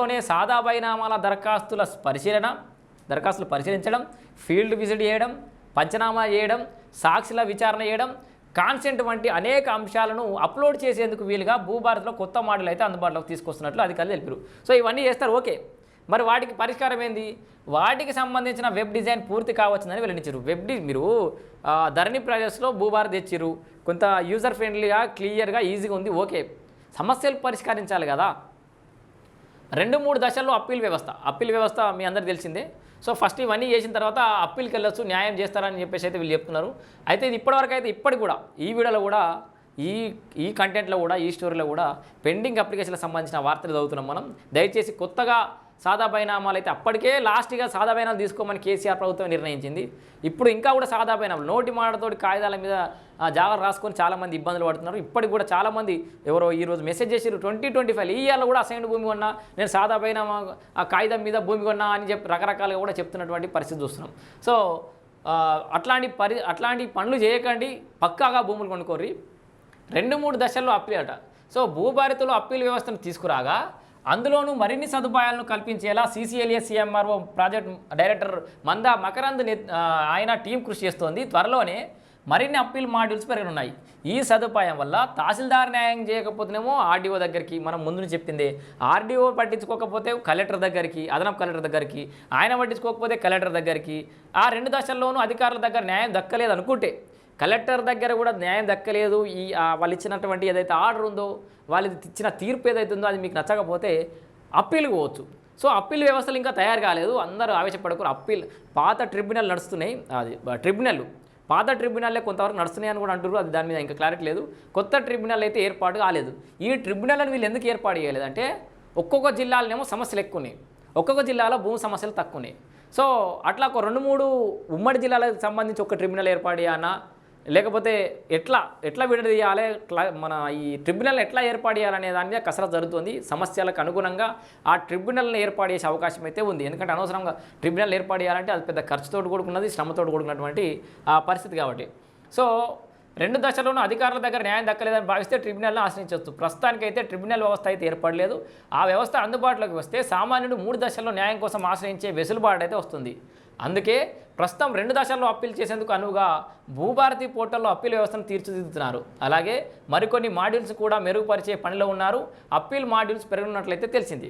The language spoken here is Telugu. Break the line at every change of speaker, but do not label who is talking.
లోనే సాదా బైనామాల దరఖాస్తుల పరిశీలన దరఖాస్తులు పరిశీలించడం ఫీల్డ్ విజిట్ చేయడం పంచనామా చేయడం సాక్షుల విచారణ చేయడం కాన్సెంట్ వంటి అనేక అంశాలను అప్లోడ్ చేసేందుకు వీలుగా భూభారత్లో కొత్త మోడల్ అయితే అందుబాటులోకి తీసుకొస్తున్నట్లు అధికారులు తెలిపారు. సో ఇవన్నీ చేస్తారు ఓకే. మరి వాటికి పరిష్కారం ఏంది? వాటికి సంబంధించిన వెబ్ డిజైన్ పూర్తి కావచ్చునని వెల్లడించారు. వెబ్ డి మీరు ధరణి ప్రాజెక్ట్స్లో భూభారత్ తెచ్చిరు కొంత యూజర్ ఫ్రెండ్లీగా క్లియర్గా ఈజీగా ఉంది ఓకే. సమస్యలు పరిష్కరించాలి కదా. రెండు మూడు దశల్లో అప్పీల్ వ్యవస్థ. అప్పీల్ వ్యవస్థ మీ అందరికి తెలిసిందే. సో ఫస్ట్ ఇవన్నీ చేసిన తర్వాత అప్పీల్కి వెళ్ళొచ్చు న్యాయం చేస్తారని చెప్పేసి అయితే వీళ్ళు చెప్తున్నారు. అయితే ఇది ఇప్పటివరకు అయితే ఇప్పటికి కూడా ఈ వీడియోలో కూడా ఈ ఈ కంటెంట్లో కూడా ఈ స్టోరీలో కూడా పెండింగ్ అప్లికేషన్లకు సంబంధించిన వార్తలు చదువుతున్నాం మనం. దయచేసి కొత్తగా సాదా బైనామాలు అయితే అప్పటికే లాస్ట్గా సాదా బైనాలు తీసుకోమని కేసీఆర్ ప్రభుత్వం నిర్ణయించింది. ఇప్పుడు ఇంకా కూడా సాదా బైనాలు నోటి మాటతోటి కాగితాల మీద జాగ్రత్త రాసుకొని చాలామంది ఇబ్బందులు పడుతున్నారు. ఇప్పటికి కూడా చాలామంది ఎవరో ఈరోజు మెసేజ్ చేసారు ట్వంటీ ట్వంటీ ఫైవ్ ఈ ఇయర్లో కూడా అసైన్డ్ భూమి కొన్నా నేను సాదా పైన ఆ కాగితం మీద భూమి కొన్నా అని చెప్పి రకరకాలుగా కూడా చెప్తున్నటువంటి పరిస్థితి చూస్తున్నాం. సో అట్లాంటి పరి అట్లాంటి పనులు చేయకండి పక్కాగా భూములు కొనుక్కోర్రి. రెండు మూడు దశల్లో అప్పీల్ అట సో భూభారతిలో అప్పీల్ వ్యవస్థను తీసుకురాగా అందులోనూ మరిన్ని సదుపాయాలను కల్పించేలా CCLA CMRO project director Manda Makarand ఆయన టీం కృషి చేస్తోంది. త్వరలోనే మరిన్ని అప్పీల్ మాడ్యూల్స్ పెరగనున్నాయి. ఈ సదుపాయం వల్ల తహసీల్దార్ న్యాయం చేయకపోతేనేమో ఆర్డీఓ దగ్గరికి మనం ముందు చెప్పింది. ఆర్డీఓ పట్టించుకోకపోతే కలెక్టర్ దగ్గరికి అదనపు కలెక్టర్ దగ్గరికి ఆయన పట్టించుకోకపోతే కలెక్టర్ దగ్గరికి ఆ రెండు దశల్లోనూ అధికారుల దగ్గర న్యాయం దక్కలేదు అనుకుంటే కలెక్టర్ దగ్గర కూడా న్యాయం దక్కలేదు. ఈ వాళ్ళు ఇచ్చినటువంటి ఏదైతే ఆర్డర్ ఉందో వాళ్ళు ఇచ్చిన తీర్పు ఏదైతే ఉందో అది మీకు నచ్చకపోతే అప్పీల్ పోవచ్చు. సో అప్పీల్ వ్యవస్థలు ఇంకా తయారు కాలేదు. అందరూ ఆవేశపడకూరు అప్పీల్ పాత ట్రిబ్యునల్ నడుస్తున్నాయి. అది ట్రిబ్యునల్ పాత ట్రిబ్యునల్లే కొంతవరకు నడుస్తున్నాయి అని కూడా అంటారు అది దాని మీద ఇంకా క్లారిటీ లేదు. కొత్త ట్రిబ్యునల్ అయితే ఏర్పాటు కాలేదు. ఈ ట్రిబ్యునల్ని వీళ్ళు ఎందుకు ఏర్పాటు చేయలేదు అంటే ఒక్కొక్క జిల్లాలనేమో సమస్యలు ఎక్కువ ఉన్నాయి ఒక్కొక్క జిల్లాలో భూమి సమస్యలు తక్కువ ఉన్నాయి సో అట్లా ఒక రెండు మూడు ఉమ్మడి జిల్లాలకు సంబంధించి ఒక ట్రిబ్యునల్ ఏర్పాటు చేయాలన్నా లేకపోతే ఎట్లా ఎట్లా విడదీయాలి మన ఈ ట్రిబ్యునల్ ఎట్లా ఏర్పాటు చేయాలనే దాని మీద కసరత్ జరుగుతుంది. సమస్యలకు అనుగుణంగా ఆ ట్రిబ్యునల్ని ఏర్పాటు చేసే అవకాశం అయితే ఉంది. ఎందుకంటే అనవసరంగా ట్రిబ్యునల్ ఏర్పాటు చేయాలంటే అది పెద్ద ఖర్చుతో కూడుకున్నది శ్రమతో కూడుకున్నటువంటి ఆ పరిస్థితి కాబట్టి. సో రెండు దశల్లోనూ అధికారుల దగ్గర న్యాయం దక్కలేదని భావిస్తే ట్రిబ్యునల్ను ఆశ్రయించవచ్చు ప్రస్తుతానికైతే ట్రిబ్యునల్ వ్యవస్థ అయితే ఏర్పడలేదు. ఆ వ్యవస్థ అందుబాటులోకి వస్తే సామాన్యుడు మూడు దశల్లో న్యాయం కోసం ఆశ్రయించే వెసులుబాటు అయితే వస్తుంది. అందుకే ప్రస్తుతం రెండు దశల్లో అప్పీల్ చేసేందుకు అనువుగా భూభారతి పోర్టల్లో అప్పీల్ వ్యవస్థను తీర్చిదిద్దుతున్నారు. అలాగే మరికొన్ని మాడ్యూల్స్ కూడా మెరుగుపరిచే పనిలో ఉన్నారు. అప్పీల్ మాడ్యూల్స్ పెరగనున్నట్లయితే తెలిసింది.